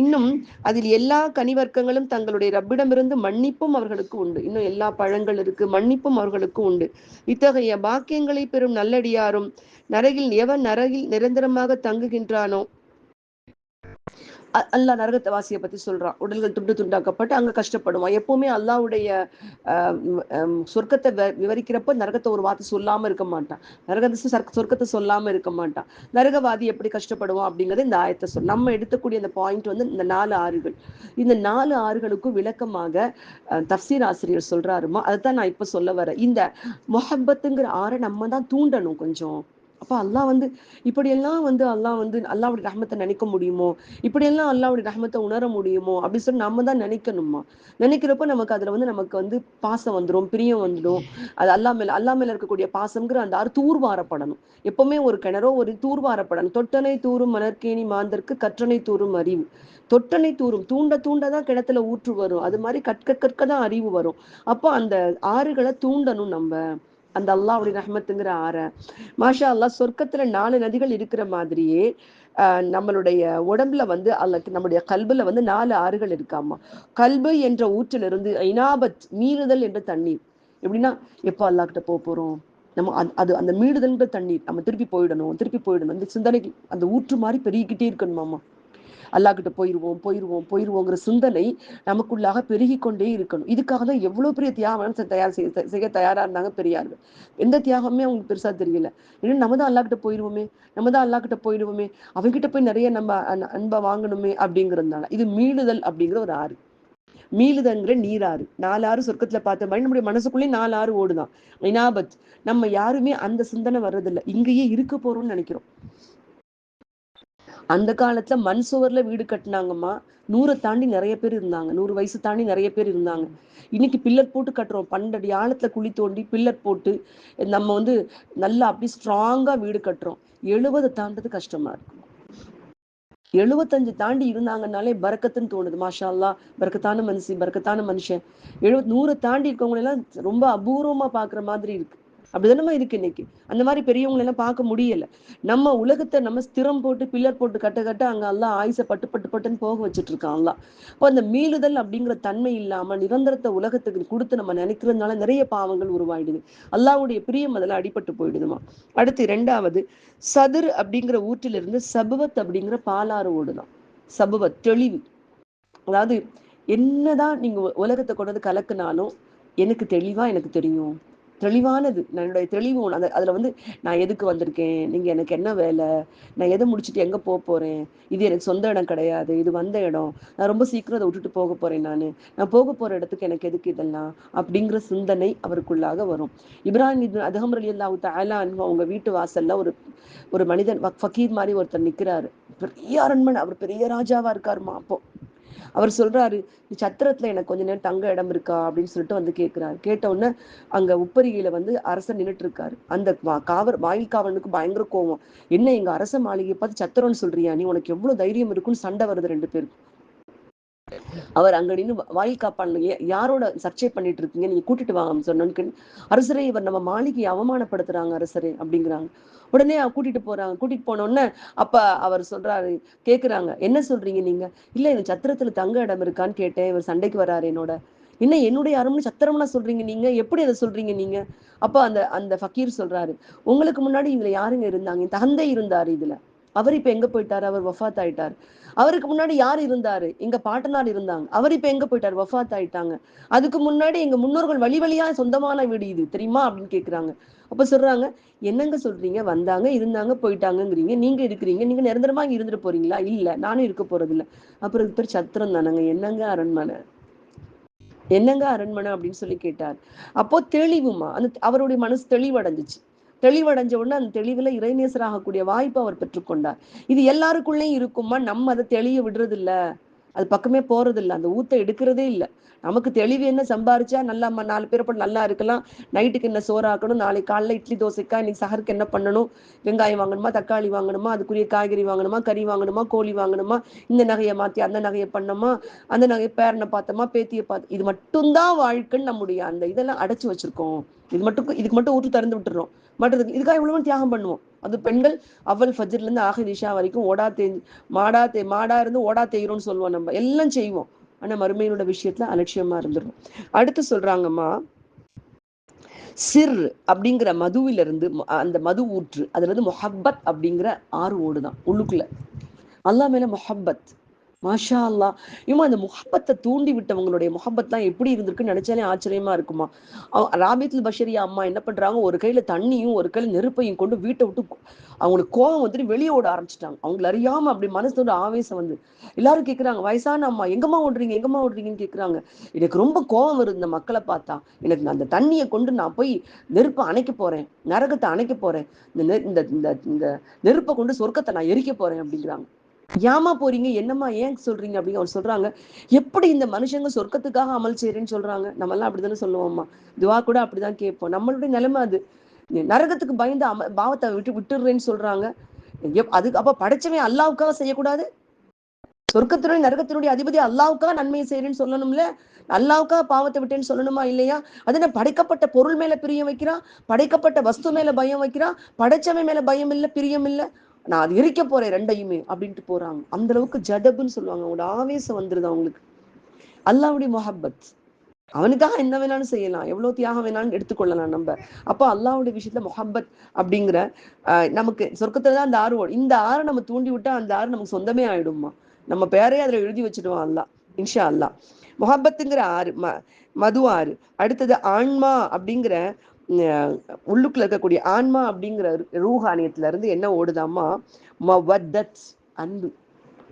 இன்னும் அதில் எல்லா கனிவர்க்கங்களும் தங்களுடைய ரப்பிடமிருந்து மன்னிப்பும் அவர்களுக்கு உண்டு. இன்னும் எல்லா பழங்கள் இருக்கு மன்னிப்பும் அவர்களுக்கு உண்டு. இத்தகைய பாக்கியங்களை பெறும் நல்லடியாரும் நரகில் எவன் நரகில் நிரந்தரமாக தங்குகின்றானோ அல்லா நரகத்தை வாசியை பத்தி சொல்றான். உடல்கள் துண்டு துண்டாக்கப்பட்டு அங்க கஷ்டப்படுவான் எப்பவுமே அல்லாவுடைய சொர்க்கத்தை விவரிக்கிறப்ப நரகத்தை ஒரு வார்த்தை சொல்லாம இருக்க மாட்டான். நரகத்தை சொர்க்கத்தை சொல்லாம இருக்க மாட்டான். நரகவாதி எப்படி கஷ்டப்படுவான் அப்படிங்கறது இந்த ஆயத்தை சொல் நம்ம எடுக்கக்கூடிய அந்த பாயிண்ட் வந்து இந்த நாலு ஆறுகள். இந்த நாலு ஆறுகளுக்கும் விளக்கமாக தப்சீர் ஆசிரியர் சொல்றாருமா? அதுதான் நான் இப்ப சொல்ல வரேன். இந்த மொஹப்பத்துங்கிற ஆறை நம்ம தான் தூண்டணும் கொஞ்சம். அப்போ அல்லாஹ் வந்து இப்படியெல்லாம் வந்து அல்லாஹ் வந்து அல்லாவுடைய ரஹமத்தை நினைக்க முடியுமோ? இப்படியெல்லாம் அல்லாவுடைய ரஹமத்தை உணர முடியுமோ? அப்படின்னு சொல்லி நம்ம தான் நினைக்கணுமா? நினைக்கிறப்ப நமக்கு அதுல வந்து நமக்கு வந்து பாசம் வந்துடும் பிரியம் வந்துடும் அது அல்லா மேல அல்லா மேல இருக்கக்கூடிய பாசம்ங்கிற அந்த ஆறு தூர்வாரப்படணும். எப்பவுமே ஒரு கிணறோ ஒரு தூர்வாரப்படணும். தொட்டனை தூரும் மலர்கேணி மாந்தற்கு கற்றனை தூரும் அறிவு. தொட்டனை தூரும் தூண்ட தூண்ட தான் கிணத்துல ஊற்று வரும். அது மாதிரி கற்க கற்க தான் அறிவு வரும். அப்போ அந்த ஆறுகளை தூண்டணும் நம்ம. அந்த அல்லாவுடைய ரஹமத்துங்கிற ஆற. மாஷா அல்லா சொர்க்கத்துல நாலு நதிகள் இருக்கிற மாதிரியே ஆஹ் நம்மளுடைய உடம்புல வந்து அல்ல நம்முடைய கல்புல வந்து நாலு ஆறுகள் இருக்காமா. கல்பு என்ற ஊற்றிலிருந்து ஐனாபத் மீறுதல் என்ற தண்ணீர். எப்படின்னா எப்போ அல்லா கிட்ட போக போறோம்? நம்ம அது அந்த மீடுதல்ன்ற தண்ணீர் நம்ம திருப்பி போயிடணும் திருப்பி போயிடணும். இந்த சிந்தனைக்கு அந்த ஊற்று மாதிரி பெருகிக்கிட்டே இருக்கணுமாமா. அல்லாஹ் கிட்ட போயிடுவோம் போயிடுவோம் போயிடுவோங்கிற சிந்தனை நமக்குள்ளாக பெருகி கொண்டே இருக்கணும். இதுக்காக தான் எவ்வளவு பெரிய தியாகம் தயார் செய்ய செய்ய தயாரா இருந்தாங்க பெரியார்கள். எந்த தியாகமே அவங்களுக்கு பெருசா தெரியல. ஏன்னா நம்ம தான் அல்லா கிட்ட போயிடுவோமே நம்ம தான் அல்லா கிட்ட போயிடுவோமே அவங்ககிட்ட போய் நிறைய நம்ம அன்பை வாங்கணுமே அப்படிங்கிறதுனால இது மீளுதல் அப்படிங்கிற ஒரு ஆறு. மீளுதங்கிற நீராறு. நாலாறு சொர்க்கத்துல பார்த்த மாதிரி நம்முடைய மனசுக்குள்ளேயே நாலு ஆறு ஓடுதான். இனாபத். நம்ம யாருமே அந்த சிந்தனை வர்றதில்லை. இங்கேயே இருக்க போறோம்னு நினைக்கிறோம். அந்த காலத்துல மண் சுவர்ல வீடு கட்டினாங்கம்மா. நூறை தாண்டி நிறைய பேர் இருந்தாங்க. நூறு வயசு தாண்டி நிறைய பேர் இருந்தாங்க. இன்னைக்கு பில்லர் போட்டு கட்டுறோம். பன்னெண்டு ஆழத்துல குழி தோண்டி பில்லர் போட்டு நம்ம வந்து நல்லா அப்படி ஸ்ட்ராங்கா வீடு கட்டுறோம். எழுபது தாண்டது கஷ்டமா இருக்கும் எழுபத்தஞ்சு தாண்டி இருந்தாங்கனாலே பறக்கத்துன்னு தோணுது. மாஷா அல்லா பறக்கத்தான மனுஷன் பறக்கத்தான மனுஷன். எழுபத் நூறை தாண்டி இருக்கவங்களெல்லாம் ரொம்ப அபூர்வமா பாக்குற மாதிரி இருக்கு. அப்படிதானமா இருக்கு இன்னைக்கு. அந்த மாதிரி பெரியவங்களை எல்லாம் பார்க்க முடியல. நம்ம உலகத்தை நம்ம ஸ்திரம் போட்டு பில்லர் போட்டு கட்ட கட்ட அங்க எல்லாம் ஆயுச பட்டு பட்டு பட்டுன்னு போக வச்சுட்டு இருக்கான் எல்லாம் இப்போ அந்த மீளுதல் அப்படிங்கிற தன்மை இல்லாம நிரந்தரத்தை உலகத்துக்கு கொடுத்து நம்ம நினைக்கிறதுனால நிறைய பாவங்கள் உருவாயிடுது. அல்லாவுடைய பிரியம் அதில் அடிபட்டு போயிடுதுமா. அடுத்து இரண்டாவது சதுர் அப்படிங்கிற ஊற்றிலிருந்து சபுவத் அப்படிங்கிற பாலாறு ஓடுதான். சபுவத் தெளிவு. அதாவது என்னதான் நீங்க உலகத்தை கொண்டு வந்து கலக்குனாலும் எனக்கு தெளிவா எனக்கு தெரியும். தெளிவானது. என்னுடைய தெளிவு அந்த அதில் வந்து நான் எதுக்கு வந்திருக்கேன்? நீங்கள் எனக்கு என்ன வேலை? நான் எதை முடிச்சுட்டு எங்கே போக போகிறேன் இது எனக்கு சொந்த இடம் கிடையாது. இது வந்த இடம். நான் ரொம்ப சீக்கிரம் அதை விட்டுட்டு போக போகிறேன் நான். நான் போக போகிற இடத்துக்கு எனக்கு எதுக்கு இதெல்லாம்? அப்படிங்கிற சிந்தனை அவருக்குள்ளாக வரும். இப்ராஹிம் இது அதகம் அலி அல்லாஹு தாலா அவங்க வீட்டு வாசல்ல ஒரு ஒரு மனிதன் ஃபக்கீர் மாதிரி ஒருத்தர் நிற்கிறாரு பெரிய அரண்மனை அவர் பெரிய ராஜாவா இருக்காருமா அப்போ. அவர் சொல்றாரு சத்திரத்துல எனக்கு கொஞ்ச நேரம் தங்க இடம் இருக்கா? அப்படின்னு சொல்லிட்டு வந்து கேட்கிறாரு கேட்ட உடனே அங்க உப்பரிகையில வந்து அரசர் நின்றுட்டு இருக்காரு அந்த காவல் வாயில் காவலனுக்கு பயங்கர கோவம். என்ன எங்க அரச மாளிகையை பார்த்து சத்திரம்னு சொல்றியா? நீ உனக்கு எவ்வளவு தைரியம் இருக்குன்னு சண்டை வருது ரெண்டு பேருக்கும். அவர் அங்க நின்று வாயில் காப்பான் யாரோட சர்ச்சை பண்ணிட்டு இருக்கீங்க? நீங்க கூட்டிட்டு வாங்க சொன்னு அரசரே இவர் நம்ம மாளிகையை அவமானப்படுத்துறாங்க அரசரே அப்படிங்கிறாங்க. உடனே கூட்டிட்டு போறாங்க. கூட்டிட்டு போனோடனே அப்ப அவர் சொல்றாரு கேக்குறாங்க. என்ன சொல்றீங்க நீங்க? இல்ல இந்த சத்திரத்துல தங்க இடம் இருக்கான்னு கேட்டேன். இவர் சண்டைக்கு வராரு என்னோட. என்ன என்னுடைய அரண்மனை சத்திரம்னா சொல்றீங்க நீங்க? எப்படி அதை சொல்றீங்க நீங்க? அப்ப அந்த அந்த ஃபக்கீர் சொல்றாரு உங்களுக்கு முன்னாடி இதுல யாருங்க இருந்தாங்க? தந்தை இருந்தாரு இதுல. அவர் இப்ப எங்க போயிட்டாரு? அவர் வஃத் ஆயிட்டார் அவருக்கு முன்னாடி யார் இருந்தாரு? எங்க பாட்டனார் இருந்தாங்க. அவர் இப்ப எங்க போயிட்டாரு? வஃத் ஆயிட்டாங்க அதுக்கு முன்னாடி எங்க முன்னோர்கள் வழி வழியா சொந்தமான வீடு இது. தெரியுமா? அப்படின்னு கேக்குறாங்க. அப்ப சொல்றாங்க என்னங்க சொல்றீங்க? வந்தாங்க இருந்தாங்க போயிட்டாங்கங்கிறீங்க. நீங்க இருக்கிறீங்க. நீங்க நிரந்தரமா இங்க இருந்துட்டு போறீங்களா? இல்ல. நானும் இருக்க போறது இல்ல அப்புறம் பேர் சத்திரம் தானங்க. என்னங்க அரண்மனை? என்னங்க அரண்மனை அப்படின்னு சொல்லி கேட்டார். அப்போ தெளிவுமா? அந்த அவருடைய மனசு தெளிவடைஞ்சிச்சு. தெளிவடைஞ்ச உடனே அந்த தெளிவுல இறைநேசராகக்கூடிய வாய்ப்பு அவர் பெற்றுக்கொண்டார். இது எல்லாருக்குள்ளேயும் இருக்குமா? நம்ம அதை தெளிய விடுறது இல்ல அது பக்கமே போறது இல்லை அந்த ஊத்த எடுக்கிறதே இல்லை. நமக்கு தெளிவு என்ன? சம்பாரிச்சா நல்லா நாலு பேர் போட்டு நல்லா இருக்கலாம். நைட்டுக்கு என்ன சோறாக்கணும்? நாளைக்கு காலைல இட்லி தோசைக்கா? இன்னைக்கு சகருக்கு என்ன பண்ணணும்? வெங்காயம் வாங்கணுமா? தக்காளி வாங்கணுமா? அதுக்குரிய காய்கறி வாங்கணுமா? கறி வாங்கணுமா? கோழி வாங்கணுமா? இந்த நகையை மாத்தி அந்த நகையை பண்ணோமா அந்த நகையை பேரனை பார்த்தோமா? பேத்தியை பார்த்து இது மட்டும்தான் வாழ்க்கைன்னு நம்முடைய அந்த இதெல்லாம் அடைச்சு வச்சிருக்கோம். இது மட்டும் இதுக்கு மட்டும் ஊற்று திறந்து விட்டுறோம். மற்றதுக்கு இதுக்காக இவ்வளவு தியாகம் பண்ணுவோம். அது பெண்கள் அவள் ஃபஜர்ல இருந்து ஆக திஷா வரைக்கும் ஓடா தே மாடா தே மாடா இருந்து ஓடா தேயிறோம்னு சொல்லுவோம் நம்ம. எல்லாம் செய்வோம். ஆனா மறுமையினோட விஷயத்துல அலட்சியமா இருந்துடும் அடுத்து சொல்றாங்கம்மா சிர் அப்படிங்கிற மதுவிலிருந்து அந்த மது ஊற்று அதுல இருந்து மொஹப்பத் அப்படிங்கிற ஆறு ஓடுதான் உள்ளுக்குள்ள. அல்லா மேல மொஹப்பத். மாஷா அல்லா இவங்க அந்த முகப்பத்தை தூண்டி விட்டவங்களுடைய முகப்பத்லாம் எப்படி இருந்திருக்குன்னு நினைச்சாலே ஆச்சரியமா இருக்குமா? ராபித்ல் பஷரியா அம்மா என்ன பண்றாங்க? ஒரு கையில தண்ணியும் ஒரு கையில நெருப்பையும் கொண்டு வீட்டை விட்டு அவங்களுக்கு கோபம் வந்துட்டு வெளியே ஓட ஆரம்பிச்சிட்டாங்க. அவங்களை அறியாம அப்படி மனசோட ஆவேசம் வந்து. எல்லாரும் கேட்குறாங்க வயசான அம்மா எங்கம்மா ஓடுறீங்க? எங்கம்மா ஓடுறீங்கன்னு கேட்குறாங்க எனக்கு ரொம்ப கோபம் வருது இந்த மக்களை பார்த்தா. எனக்கு அந்த தண்ணியை கொண்டு நான் போய் நெருப்பை அணைக்க போறேன். நரகத்தை அணைக்க போறேன். இந்த இந்த இந்த நெருப்பை கொண்டு சொர்க்கத்தை நான் எரிக்க போறேன் அப்படிங்கிறாங்க. ஏமா போறீங்க? என்னம்மா ஏன் சொல்றீங்க? அப்படின்னு அவர் சொல்றாங்க. எப்படி இந்த மனுஷங்க சொர்க்கத்துக்காக அமல் செய்யறேன்னு சொல்றாங்க? நம்ம எல்லாம் அப்படிதானே சொல்லுவோம்மா. துவா கூட அப்படிதான் கேட்போம். நம்மளுடைய நிலைமை அது. நரகத்துக்கு பயந்து அம பாவத்தை விட்டு விட்டுடுறேன்னு சொல்றாங்க. அதுக்கு அப்ப படைச்சவன் அல்லாவுக்காக செய்யக்கூடாது? சொர்க்கத்தினுடைய நரகத்தினுடைய அதிபதி அல்லாவுக்காக நன்மையை செய்யறேன்னு சொல்லணும்ல? அல்லாவுக்காக பாவத்தை விட்டேன்னு சொல்லணுமா இல்லையா? அது படைக்கப்பட்ட பொருள் மேல பிரியம் வைக்கிறான்? படைக்கப்பட்ட வஸ்து மேல பயம் வைக்கிறான்? படைச்சவன் மேல பயம் இல்லை பிரியம் இல்லை? நான் அது எரிக்க போறேன் ரெண்டையுமே அப்படின்ட்டு போறாங்க. அந்த அளவுக்கு ஜடபுன்னு சொல்லுவாங்க. அவங்களோட ஆவேசம் வந்துருது அவங்களுக்கு. அல்லாவுடைய மொஹப்பத். அவனுக்காக என்ன வேணாலும் செய்யலாம். எவ்வளவு தியாகம் வேணாலும் எடுத்துக்கொள்ளலாம் நம்ம. அப்போ அல்லாவுடைய விஷயத்துல மொஹப்பத் அப்படிங்கிற நமக்கு சொர்க்கத்துல தான் அந்த ஆறு ஓடும் இந்த ஆறை நம்ம தூண்டி விட்டா அந்த ஆறு நமக்கு சொந்தமே ஆயிடுமா நம்ம பேரையே அதுல எழுதி வச்சிடுவோம் அல்லா இன்ஷா அல்லா மொஹப்பத்துங்கிற ஆறு ம மது ஆறு. அடுத்தது ஆன்மா அப்படிங்கிற உள்ளுக்குள்ள இருக்கக்கூடிய ஆன்மா அப்படிங்கிற ரூஹானியத்துல இருந்து என்ன ஓடுதாமா மவத்தத் அன்பு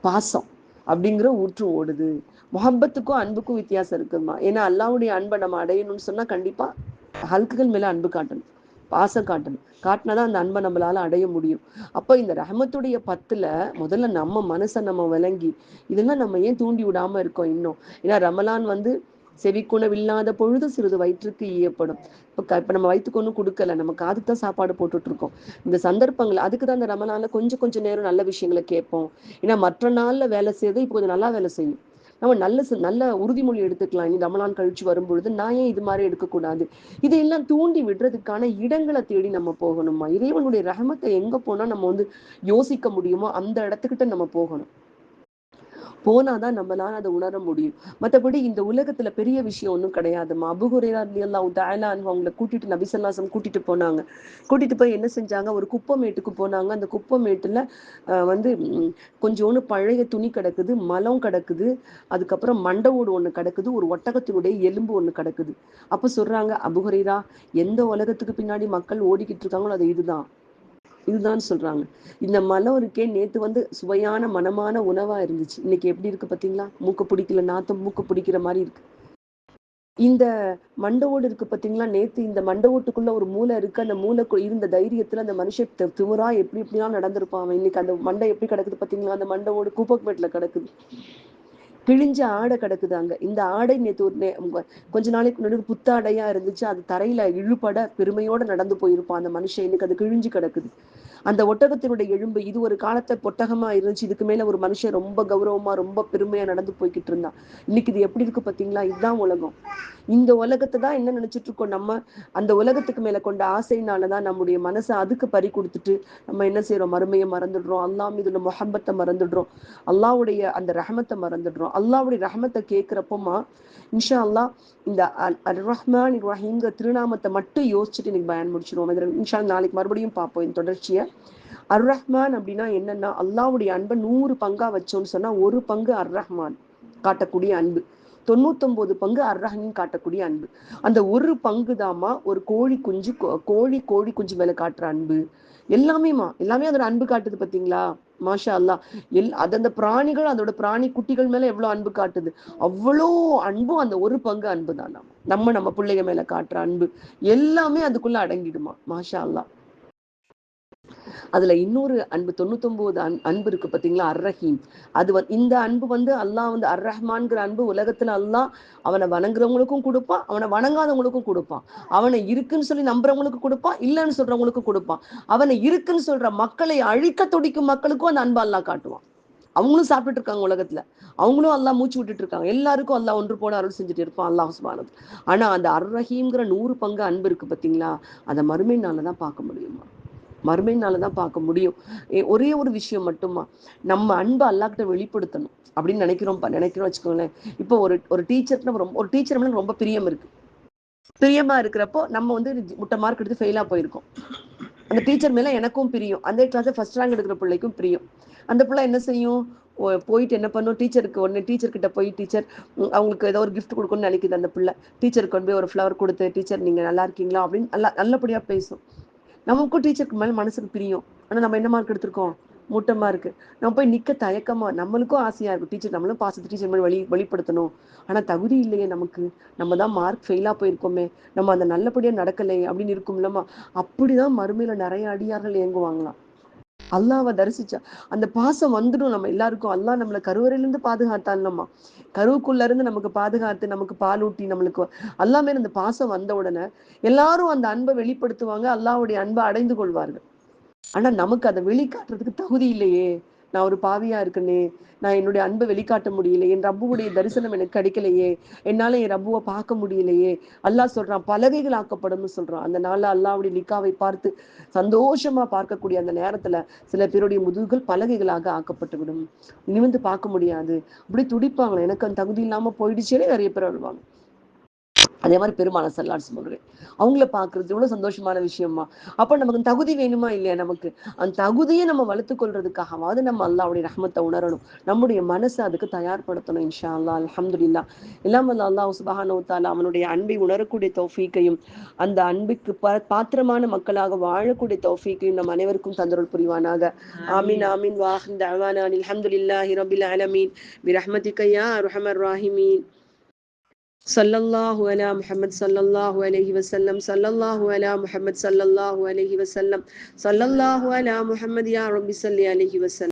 பாசம் அப்படிங்கிற ஊற்று ஓடுது. முகப்பத்துக்கும் அன்புக்கும் வித்தியாசம் இருக்குமா ஏன்னா அல்லாவுடைய அன்பை நம்ம அடையணும்னு சொன்னா கண்டிப்பா ஹல்குகள் மேல அன்பு காட்டணும் பாசம் காட்டணும். காட்டினாதான் அந்த அன்பை நம்மளால அடைய முடியும். அப்போ இந்த ரஹமத்துடைய பத்துல முதல்ல நம்ம மனசை நம்ம விளங்கி இதெல்லாம் நம்ம ஏன் தூண்டி விடாம இருக்கோம் இன்னும்? ஏன்னா ரமலான் வந்து செவிக்குணவில்லாத பொழுது சிறிது வயிற்றுக்கு ஈயப்படும். இப்போ இப்போ நம்ம வயிற்றுக்கு ஒன்றும் கொடுக்கல. நம்ம காதுக்கு தான் சாப்பாடு போட்டுட்டு இருக்கோம் இந்த சந்தர்ப்பங்கள் அதுக்கு தான் இந்த ரமணால கொஞ்சம் கொஞ்சம் நேரம் நல்ல விஷயங்களை கேட்போம். ஏன்னா மற்ற நாளில் வேலை செய்யறது இப்போ கொஞ்சம் நல்லா வேலை செய்யும். நம்ம நல்ல நல்ல உறுதிமொழி எடுத்துக்கலாம். இனி ரமலான் கழிச்சு வரும்பொழுது நான் ஏன் இது மாதிரி எடுக்கக்கூடாது? இதையெல்லாம் தூண்டி விடுறதுக்கான இடங்களை தேடி நம்ம போகணுமா இறைவனுடைய ரகமத்தை எங்க போனா நம்ம வந்து யோசிக்க முடியுமோ அந்த இடத்துக்கிட்ட நம்ம போகணும். போனாதான் நம்மளால அதை உணர முடியும். மற்றபடி இந்த உலகத்துல பெரிய விஷயம் ஒன்றும் கிடையாதுமா அபுகுரேரா எல்லாம் தயலான் அவங்களை கூட்டிட்டு நபிசல்லாசம் கூட்டிட்டு போனாங்க. கூட்டிட்டு போய் என்ன செஞ்சாங்க? ஒரு குப்பமேட்டுக்கு போனாங்க. அந்த குப்பமேட்டுல வந்து கொஞ்சோண்டு பழைய துணி கிடக்குது மலம் கிடக்குது அதுக்கப்புறம் மண்டவோடு ஒன்று கிடக்குது ஒரு ஒட்டகத்தினுடைய எலும்பு ஒன்று கிடக்குது. அப்போ சொல்றாங்க அபுகுரேரா எந்த உலகத்துக்கு பின்னாடி மக்கள் ஓடிக்கிட்டு இருக்காங்களோ அது இதுதான். இதுதான் சொல்றாங்க. இந்த மலம் இருக்கே நேத்து வந்து சுவையான மனமான உணவா இருந்துச்சு. இன்னைக்கு எப்படி இருக்கு பாத்தீங்களா? மூக்க பிடிக்கல நாத்தம் மூக்க பிடிக்கிற மாதிரி இருக்கு. இந்த மண்டவோடு இருக்கு பாத்தீங்களா? நேத்து இந்த மண்டவோட்டுக்குள்ள ஒரு மூளை இருக்கு. அந்த மூளை இருந்த தைரியத்துல அந்த மனுஷன் திமுறா எப்படி எப்படிலாம் நடந்திருப்பான் இன்னைக்கு அந்த மண்டை எப்படி கிடக்குது பாத்தீங்களா? அந்த மண்டவோடு கூப்பக்மேட்ல கிடக்குது. கிழிஞ்ச ஆடை கிடக்குது அங்க இந்த ஆடை நேற்று ஒரு கொஞ்ச நாளைக்கு முன்னாடி புத்தாடையா இருந்துச்சு. அது தரையில இழுபட பெருமையோட நடந்து போயிருப்பான் அந்த மனுஷன். இன்னைக்கு அது கிழிஞ்சு கிடக்குது. அந்த ஒட்டகத்தினுடைய எலும்பு இது ஒரு காலத்தை பொட்டகமா இருந்துச்சு. இதுக்கு மேல ஒரு மனுஷன் ரொம்ப கௌரவமா ரொம்ப பெருமையா நடந்து போய்கிட்டு இருந்தான். இன்னைக்கு இது எப்படி இருக்கு பாத்தீங்களா இதுதான் உலகம். இந்த உலகத்தை தான் என்ன நினைச்சிட்டு இருக்கோம் நம்ம? அந்த உலகத்துக்கு மேல கொண்ட ஆசைனாலதான் நம்முடைய மனசை அதுக்கு பறி கொடுத்துட்டு நம்ம என்ன செய்யறோம் மறுமையை மறந்துடுறோம். அல்லா மீதுல முகம்பத்தை மறந்துடுறோம். அல்லாவுடைய அந்த ரஹமத்தை மறந்துடுறோம். அல்லாவுடைய ரஹமத்தை கேட்கிறப்பமா இன்ஷா அல்லா இந்த அல் ரஹ்மான் ரஹீம்ங்கிற திருநாமத்தை மட்டும் யோசிச்சுட்டு இன்னைக்கு பயன் முடிச்சிருவோம். இன்ஷா நாளைக்கு மறுபடியும் பார்ப்போம். இந்த தொடர்ச்சியை அர் ரஹ்மான் அப்படின்னா என்னன்னா அல்லாவுடைய அன்பை நூறு பங்கா வச்சோம்னு சொன்னா ஒரு பங்கு அர் ரஹ்மான் காட்டக்கூடிய அன்பு. தொண்ணூத்தொன்பது பங்கு அர்ரஹமின் காட்டக்கூடிய அன்பு. அந்த ஒரு பங்கு தாமா ஒரு கோழி குஞ்சு கோழி கோழி குஞ்சு மேல காட்டுற அன்பு. எல்லாமேமா எல்லாமே அதோட அன்பு காட்டுது பாத்தீங்களா? மாஷா அல்லா எல் அது அந்த பிராணிகள் அதோட பிராணி குட்டிகள் மேல எவ்வளவு அன்பு காட்டுது? அவ்வளோ அன்பும் அந்த ஒரு பங்கு அன்பு தான் நம்ம நம்ம பிள்ளைங்க மேல காட்டுற அன்பு. எல்லாமே அதுக்குள்ள அடங்கிடுமா? மாஷா அல்லா அதுல இன்னொரு அன்பு தொண்ணூத்தொன்பது அன் அன்பு இருக்கு பாத்தீங்களா? அர்ரஹீம். அது வந்து இந்த அன்பு வந்து அல்லாஹ் வந்து அர் ரஹ்மான்கிற அன்பு உலகத்துல அல்லாஹ் அவனை வணங்குறவங்களுக்கும் கொடுப்பான் அவனை வணங்காதவங்களுக்கும் கொடுப்பான். அவனை இருக்குன்னு சொல்லி நம்புறவங்களுக்கு கொடுப்பான் இல்லைன்னு சொல்றவங்களுக்கும் கொடுப்பான். அவனை இருக்குன்னு சொல்ற மக்களை அழிக்க துடிக்கும் மக்களுக்கும் அந்த அன்பு அல்லாஹ் காட்டுவான். அவங்களும் சாப்பிட்டுட்டு இருக்காங்க உலகத்துல. அவங்களும் அல்லா மூச்சு விட்டுட்டு இருக்காங்க. எல்லாருக்கும் அல்லா ஒன்று போல அருள் செஞ்சுட்டு இருப்பான் அல்லாஹ் சுபானது ஆனா அந்த அர்ரஹீம்ங்கிற நூறு பங்கு அன்பு இருக்கு பாத்தீங்களா? அதை மறுமையினாலதான் பார்க்க முடியுமா? மறுமையினால தான் பார்க்க முடியும். ஒரே ஒரு விஷயம் மட்டுமா? நம்ம அன்பு அல்லாக்கிட்ட வெளிப்படுத்தணும் அப்படின்னு நினைக்கிறோம் நினைக்கிறோம் வச்சுக்கோங்களேன். இப்போ ஒரு ஒரு டீச்சர் ரொம்ப ஒரு டீச்சர் மேலே ரொம்ப பிரியம் இருக்கு. பிரியமா இருக்கிறப்போ நம்ம வந்து முட்டை மார்க் எடுத்து ஃபெயிலா போயிருக்கோம். அந்த டீச்சர் மேல எனக்கும் பிரியும். அந்த கிளாஸ் ஃபர்ஸ்ட் ரேங்க் எடுக்கிற பிள்ளைக்கும் பிரியும். அந்த பிள்ளை என்ன செய்யும்? போயிட்டு என்ன பண்ணும்? டீச்சருக்கு ஒன்று டீச்சர் கிட்ட போய் டீச்சர் அவங்களுக்கு ஏதோ ஒரு கிஃப்ட் கொடுக்கணும்னு நினைக்குது அந்த பிள்ளை. டீச்சருக்கு கொண்டு போய் ஒரு ஃப்ளவர் கொடுத்து டீச்சர் நீங்கள் நல்லா இருக்கீங்களா? அப்படின்னு நல்லா நல்லபடியாக பேசும். நமக்கும் டீச்சருக்கு மேலே மனசுக்கு பிரியும். ஆனால் நம்ம என்ன மார்க் எடுத்திருக்கோம்? மூட்டமா இருக்கு நம்ம போய் நிக்க தயக்கமா நம்மளுக்கும் ஆசையா இருக்கும். டீச்சர் நம்மளும் பாசத்து டீச்சர் மாதிரி வழி வெளிப்படுத்தணும் ஆனா தகுதி இல்லையே நமக்கு. நம்ம தான் மார்க் ஃபெயிலா போயிருக்கோமே. நம்ம அந்த நல்லபடியா நடக்கலையே அப்படின்னு இருக்கும்லமா அப்படிதான் மறுமையில நிறைய அடியார்கள் இயங்குவாங்களாம். அல்லாவை தரிசிச்சா அந்த பாசம் வந்துடும் நம்ம எல்லாருக்கும். அல்லா நம்மளை கருவறையிலேருந்து பாதுகாத்தான்லம்மா. கருவுக்குள்ள இருந்து நமக்கு பாதுகாத்து நமக்கு பால் ஊட்டி நம்மளுக்கு எல்லாமே அந்த பாசம் வந்த உடனே எல்லாரும் அந்த அன்பை வெளிப்படுத்துவாங்க அல்லாவுடைய அன்பை அடைந்து கொள்வார்கள். ஆனா நமக்கு அதை வெளிக்காட்டுறதுக்கு தகுதி இல்லையே. நான் ஒரு பாவியா இருக்கனே நான் என்னுடைய அன்பை வெளிக்காட்ட முடியல என் ரப்புவுடைய தரிசனம் எனக்கு கிடைக்கலையே என்னால என் ரப்புவை பார்க்க முடியலையே. அல்லாஹ் சொல்றான் பலகைகள் ஆக்கப்படும் சொல்றான். அந்த நாள்ல அல்லாவுடைய நிக்காவை பார்த்து சந்தோஷமா பார்க்கக்கூடிய அந்த நேரத்துல சில பேருடைய முதுகுகள் பலகைகளாக ஆக்கப்பட்டு விடும் நிமிந்து பார்க்க முடியாது. அப்படி துடிப்பாங்களே எனக்கு அந்த தகுதி இல்லாம போயிடுச்சேனே நிறைய பேர் வருவாங்க. அதே மாதிரி பெருமான சல்லாட் சொல்றேன் அவங்கள பாக்குறது எவ்வளவு சந்தோஷமான விஷயமா. அப்ப நமக்கு தகுதி வேணுமா இல்லையா நமக்கு? அந்த தகுதியை நம்ம வளர்த்து கொள்றதுக்காகவாது நம்ம அல்லாவுடைய ரஹமத்தை உணரணும். நம்முடைய மனசை அதுக்கு தயார்படுத்தணும் இன்ஷா அல்லா அலமதுல்லா எல்லாம் அல்லா அல்லாஹ் சுபஹானோ தாலா அவனுடைய அன்பை உணரக்கூடிய தௌஃபீக்கையும் அந்த அன்புக்கு பாத்திரமான மக்களாக வாழக்கூடிய தௌஃபீக்கையும் நம் அனைவருக்கும் தந்தருள் புரிவானாக. ஆமீன். ஆமீன் வாஹின் தவானான் அல்ஹம்துலில்லாஹி ரபில் ஆலமீன். பிரஹ்மதிக யா அர்ஹமர் ராஹிமீன். സല്ലല്ലാഹു അലാ മുഹമ്മദ് സല്ലല്ലാഹു അലൈഹി വസല്ലം സല്ലല്ലാഹു അലാ മുഹമ്മദ് സല്ലല്ലാഹു അലൈഹി വസല്ലം സല്ലല്ലാഹു അലാ മുഹമ്മദ് യാ റബ്ബി സല്ലി അലൈഹി വസല്ലം.